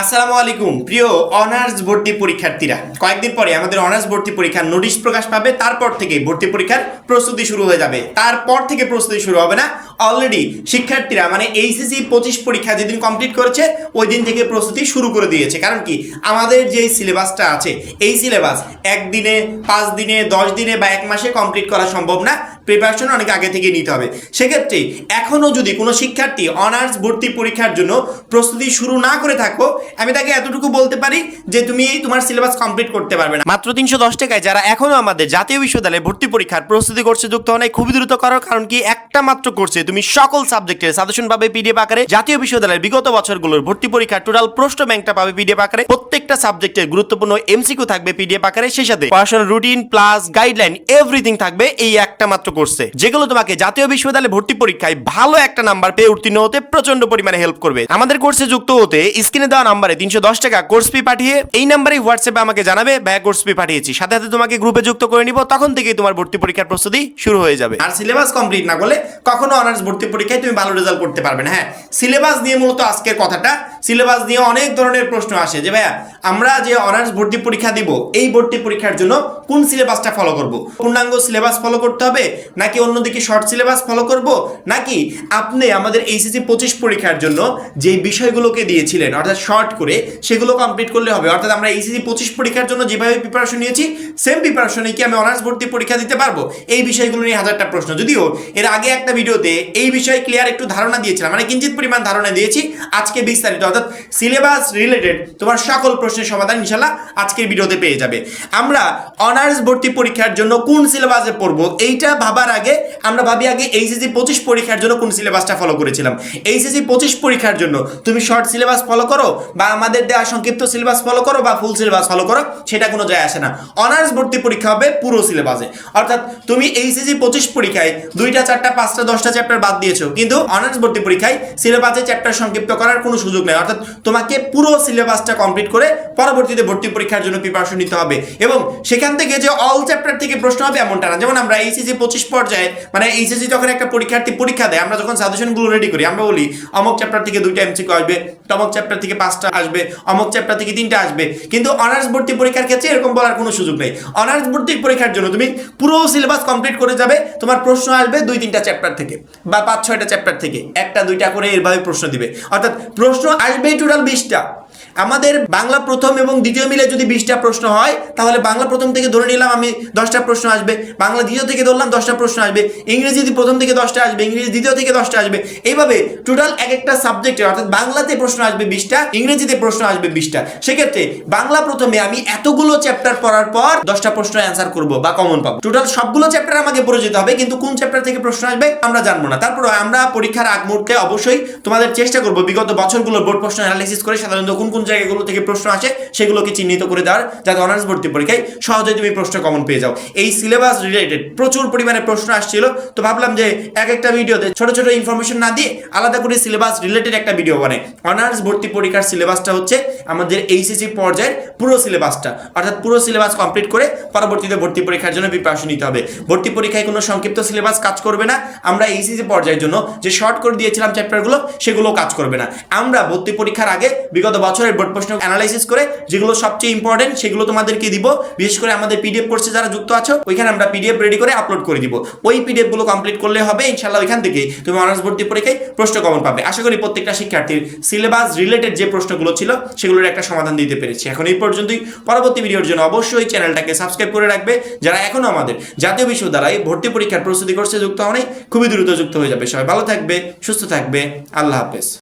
আসসালামু আলাইকুম, প্রিয় অনার্স ভর্তি পরীক্ষার্থীরা। কয়েকদিন পরে আমাদের অনার্স ভর্তি পরীক্ষার নোটিশ প্রকাশ পাবে, তারপর থেকে ভর্তি পরীক্ষার প্রস্তুতি শুরু হয়ে যাবে। তারপর থেকে প্রস্তুতি শুরু হবে না অলরেডি শিক্ষার্থীরা মানে এইচএসসি পঁচিশ পরীক্ষা যেদিন কমপ্লিট করেছে ওই দিন থেকে প্রস্তুতি শুরু করে দিয়েছে। কারণ কি? আমাদের যে সিলেবাসটা আছে, এই সিলেবাস একদিনে, পাঁচ দিনে, দশ দিনে বা এক মাসে কমপ্লিট করা সম্ভব না। প্রিপারেশন অনেক আগে থেকে নিতে হবে। সেক্ষেত্রে এখনও যদি কোনো শিক্ষার্থী অনার্স ভর্তি পরীক্ষার জন্য প্রস্তুতি শুরু না করে থাকো, আমি তাকে এতটুকু বলতে পারি যে তুমি তোমার সিলেবাস কমপ্লিট করতে পারবে না। মাত্র তিনশো দশ টাকায় যারা এখনও আমাদের জাতীয় বিশ্ববিদ্যালয়ে ভর্তি পরীক্ষার প্রস্তুতি করছে, যুক্ত হওয়া খুবই দ্রুত করো, কারণ কি একটা মাত্র কোর্সে তুমি সকল সাবজেক্টের সাজেশন পিডিএফ আকারে। জাতীয় বিশ্ববিদ্যালয়ের বিগত বছরগুলোর ভর্তি পরীক্ষার টোটাল প্রশ্ন ব্যাংকটা পাবে পিডিএফ আকারে। প্রত্যেকটা সাবজেক্টের গুরুত্বপূর্ণ এমসিকিউ থাকবে পিডিএফ আকারে। সেই সাথে পড়াশোনার রুটিন প্লাস গাইডলাইন এভরিথিং থাকবে। এই একটা মাত্র কোর্সে যেগুলো তোমাকে জাতীয় বিশ্ববিদ্যালয়ে ভর্তি পরীক্ষায় ভালো একটা নাম্বার পেয়ে উত্তীর্ণ হতে প্রচণ্ড পরিমাণে হেল্প করবে। আমাদের কোর্সে যুক্ত হতে স্ক্রিনে দেওয়া নাম্বারে তিনশো দশ টাকা কোর্স ফি পাঠিয়ে এই নাম্বারে হোয়াটসঅ্যাপে আমাকে জানাবে ব্যয় কোর্স ফি পাঠিয়েছি। সাথে সাথে তোমাকে গ্রুপে যুক্ত করে নিব, তখন থেকেই তোমার ভর্তি পরীক্ষার প্রস্তুতি শুরু হয়ে যাবে। আর সিলেবাস কমপ্লিট না করলে কখনো অনার্স ভর্তি পরীক্ষায় তুমি ভালো রেজাল্ট করতে পারবে না। হ্যাঁ সিলেবাস নিয়ে মূলত আজকের কথাটা সিলেবাস নিয়ে অনেক ধরনের প্রশ্ন আসে যে, ভাইয়া, আমরা যে অনার্স ভর্তি পরীক্ষা দিব, এই ভর্তি পরীক্ষার জন্য কোন সিলেবাসটা ফলো করব? পূর্ণাঙ্গ সিলেবাস ফলো করতে হবে, নাকি অন্যদিকে শর্ট সিলেবাস ফলো করব? নাকি আপনি আমাদের এইচএসসি পঁচিশ পরীক্ষার জন্য যে বিষয়গুলোকে দিয়েছিলেন, অর্থাৎ শর্ট করে, সেগুলো কমপ্লিট করলে হবে? অর্থাৎ আমরা এইচএসসি পঁচিশ পরীক্ষার জন্য যেভাবে প্রিপারেশন নিয়েছি সেম প্রিপারেশনে কি আমি অনার্স ভর্তি পরীক্ষা দিতে পারব? এই বিষয়গুলো নিয়ে হাজারটা প্রশ্ন। যদিও এর আগে একটা ভিডিওতে এই বিষয়ে ক্লিয়ার একটু ধারণা দিয়েছিলাম মানে কিঞ্চিত পরিমাণ ধারণা দিয়েছি, আজকে বিস্তারিত। অর্থাৎ সিলেবাস রিলেটেড তোমার সকল প্রশ্নের সমাধান ইনশাল্লাহ আজকের ভিডিওতে পেয়ে যাবে। আমরা অনার্স ভর্তি পরীক্ষার জন্য কোন সিলেবাসে পড়ব এইটা ভাবার আগে আমরা ভাবি আগে এইচএসসি পঁচিশ পরীক্ষার জন্য কোন সিলেবাসটা ফলো করেছিলাম। এইচএসসি পঁচিশ পরীক্ষার জন্য তুমি শর্ট সিলেবাস ফলো করো বা আমাদের দেওয়া সংক্ষিপ্ত সিলেবাস ফলো করো বা ফুল সিলেবাস ফলো করো, সেটা কোনো যায় আসে না। অনার্স ভর্তি পরীক্ষা হবে পুরো সিলেবাসে অর্থাৎ তুমি এইচএসসি পঁচিশ পরীক্ষায় দুইটা, চারটা, পাঁচটা, দশটা চ্যাপ্টার বাদ দিয়েছ, কিন্তু অনার্স ভর্তি পরীক্ষায় সিলেবাসে চ্যাপ্টার সংক্ষিপ্ত করার কোনো সুযোগ নেই। অর্থাৎ তোমাকে পুরো সিলেবাসটা কমপ্লিট করে পরবর্তীতে ভর্তি পরীক্ষার জন্য প্রিপারেশন নিতে হবে। এবং সেখান থেকে যে অল চ্যাপ্টার থেকে প্রশ্ন হবে এমনটা না। যেমন আমরা এইচএসসি পঁচিশ পর্যায়ে মানে এইচএসসি যখন একটা পরীক্ষার্থী পরীক্ষা দেয়, আমরা যখন সাজেশনগুলো রেডি করি, আমরা বলি, অমুক চ্যাপ্টার থেকে দুইটা এমসিকিউ আসবে অমুক চ্যাপ্টার থেকে পাঁচটা আসবে, অমুক চ্যাপ্টার থেকে তিনটা আসবে। কিন্তু অনার্স ভর্তি পরীক্ষার ক্ষেত্রে এরকম বলার কোনো সুযোগ নেই। অনার্স ভর্তি পরীক্ষার জন্য তুমি পুরো সিলেবাস কমপ্লিট করে যাবে, তোমার প্রশ্ন আসবে দুই তিনটা চ্যাপ্টার থেকে বা পাঁচ ছয়টা চ্যাপ্টার থেকে। একটা দুইটা করে এরভাবে প্রশ্ন দিবে। অর্থাৎ প্রশ্ন আসবেই টোটাল বিশটা। আমাদের বাংলা প্রথম এবং দ্বিতীয় মিলে যদি বিশটা প্রশ্ন হয়, তাহলে বাংলা প্রথম থেকে ধরে নিলাম আমি দশটা প্রশ্ন আসবে, বাংলা দ্বিতীয় থেকে ধরলাম দশটা প্রশ্ন আসবে, ইংরেজি প্রথম থেকে দশটা আসবে, ইংরেজি দ্বিতীয় থেকে দশটা আসবে, এইভাবে টোটাল এক একটা সাবজেক্টে অর্থাৎ বাংলাতে প্রশ্ন আসবে বিশটা, ইংরেজিতে প্রশ্ন আসবে বিশটা। সেক্ষেত্রে বাংলা প্রথমে আমি এতগুলো চ্যাপ্টার পড়ার পর দশটা প্রশ্ন অ্যান্সার করব বা কমন পাবো। টোটাল সবগুলো চ্যাপ্টার আমাকে পড়ে যেতে হবে, কিন্তু কোন চ্যাপ্টার থেকে প্রশ্ন আসবে আমরা জানব না। তারপর আমরা পরীক্ষার আগ মুহূর্তে অবশ্যই তোমাদের চেষ্টা করব বিগত বছরগুলোর বোর্ড প্রশ্ন অ্যানালাইসিস করে সাধারণত কোন কোন জায়গাগুলো থেকে প্রশ্ন আসে, সেগুলোকে চিহ্নিত করে দেওয়ার, যাতে অনার্স ভর্তি পরীক্ষায় সহজে তুমি প্রশ্ন কমন পেয়ে যাও। এই সিলেবাস রিলেটেড প্রচুর পরিমাণে প্রশ্ন আসছিল, তো ভাবলাম যে এক একটা ভিডিওতে ছোট ছোট ইনফরমেশন না দিয়ে আলাদা করে সিলেবাস রিলেটেড একটা ভিডিও বানাই। অনার্স ভর্তি পরীক্ষার সিলেবাসটা হচ্ছে আমাদের এইচএসসি পর্যায়ের পুরো সিলেবাসটা, অর্থাৎ পুরো সিলেবাস কমপ্লিট করে পরবর্তীতে ভর্তি পরীক্ষার জন্য প্রিপারেশন নিতে হবে। ভর্তি পরীক্ষায় কোনো সংক্ষিপ্ত সিলেবাস কাজ করবে না। আমরা এইচএসসি পর্যায়ের জন্য যে শর্ট করে দিয়েছিলাম চ্যাপ্টারগুলো সেগুলো কাজ করবে না। আমরা ভর্তি পরীক্ষার আগে বিগত বছরের বোর্ড প্রশ্ন অ্যানালাইসিস করে যেগুলো সবচেয়ে ইম্পর্টেন্ট সেগুলো তোমাদেরকে দিব। বিশেষ করে আমাদের পিডিএফ কোর্সে যারা যুক্ত আছো, ওইখানে আমরা পিডিএফ রেডি করে আপলোড করে দিব। ওই পিডিএফগুলো কমপ্লিট করলে হবে ইনশাল্লাহ ওইখান থেকে তুমি অনার্স ভর্তি পরীক্ষায় প্রশ্ন কমন পাবে। আশা করি প্রত্যেকটা শিক্ষার্থীর সিলেবাস রিলেটেড যে প্রশ্নগুলো ছিল সেগুলোর একটা সমাধান দিতে পেরেছি। এখন এই পর্যন্তই। পরবর্তী ভিডিওর জন্য অবশ্যই চ্যানেলটাকে সাবস্ক্রাইব করে রাখবে। যারা এখনও আমাদের জাতীয় বিশ্ববিদ্যালয়ে ভর্তি পরীক্ষার প্রস্তুতি করছে যুক্ত হওয়া খুবই দ্রুত যুক্ত হয়ে যাবে সবাই। ভালো থাকবে, সুস্থ থাকবে। আল্লাহ হাফেজ।